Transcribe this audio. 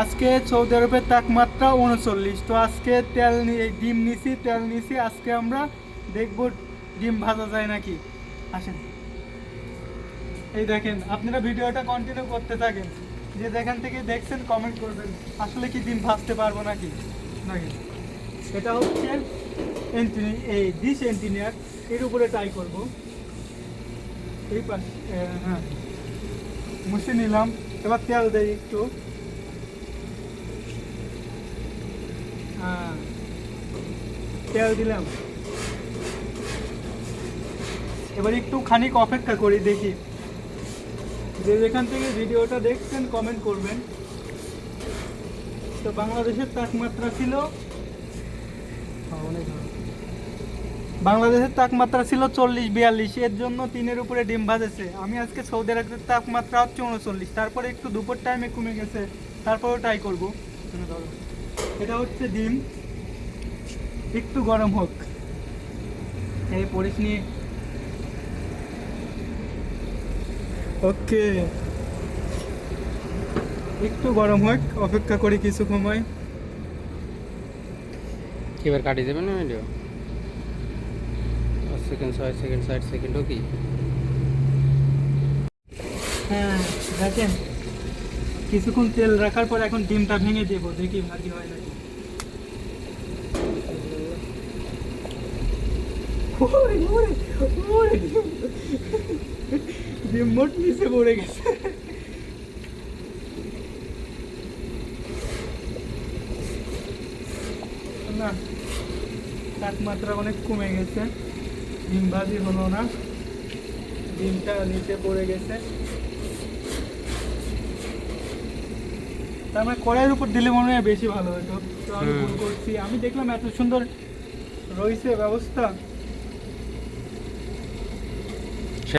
আজকে সৌদি আরবের তাপমাত্রা উনচল্লিশ। তো আজকে তেল ডিম নিছি, তেল নিছি, আজকে আমরা দেখব ডিম ভাজা যায় নাকি। আসেন। এই দেখেন, আপনারা ভিডিওটা কন্টিনিউ করতে থাকেন। যে যেখান থেকে দেখছেন কমেন্ট করবেন, আসলে কি ডিম ভাজতে পারব নাকি? দেখেন এটা হচ্ছে এই ডিশ এন্টিনিয়ার এর উপরে ট্রাই করব। এই পাশ হ্যাঁ। মুছে নিলাম। এবার তেল দেয় একটু। হ্যাঁ। দিলাম। এবার একটু খানিক অপেক্ষা করি, দেখি। যে যেখান থেকে ভিডিওটা দেখছেন কমেন্ট করবেন। তো বাংলাদেশের তাপমাত্রা ছিল। বাংলাদেশের তাপমাত্রা ছিল চল্লিশ, বিয়াল্লিশ। এর জন্য তিনের উপরে ডিম ভাজেছে। আমি আজকে সৌদি আরবের তাপমাত্রা হচ্ছে উনচল্লিশ। তারপরে একটু দুপুর টাইমে কমে গেছে। তারপরেও ট্রাই করব। ধরো। এটা হচ্ছে ডিম। একটু গরম হোক। এই পরিস নিয়ে ওকে। একটু গরম হোক অপেক্ষা করি কিছু সময়। এবার কাটিয়ে দেবেন না ভিডিও সেকেন্ড ছয় সেকেন্ড ষাট সেকেন্ডও কি? হ্যাঁ দেখেন। কিছুক্ষণ তেল রাখার পর এখন ডিমটা ভেঙে দেবো, দেখি ভাজি হয় নাকি। ডিম মোট নিচে পড়ে গেছে। না, তাপমাত্রা অনেক কমে গেছে। ডিম ভাজি হলো না। ডিমটা নিচে পড়ে গেছে। তার মানে কড়াইয়ের উপর দিলে মনে হয় বেশি ভালো হতো আমি দেখলাম এত সুন্দর রয়েছে ব্যবস্থা।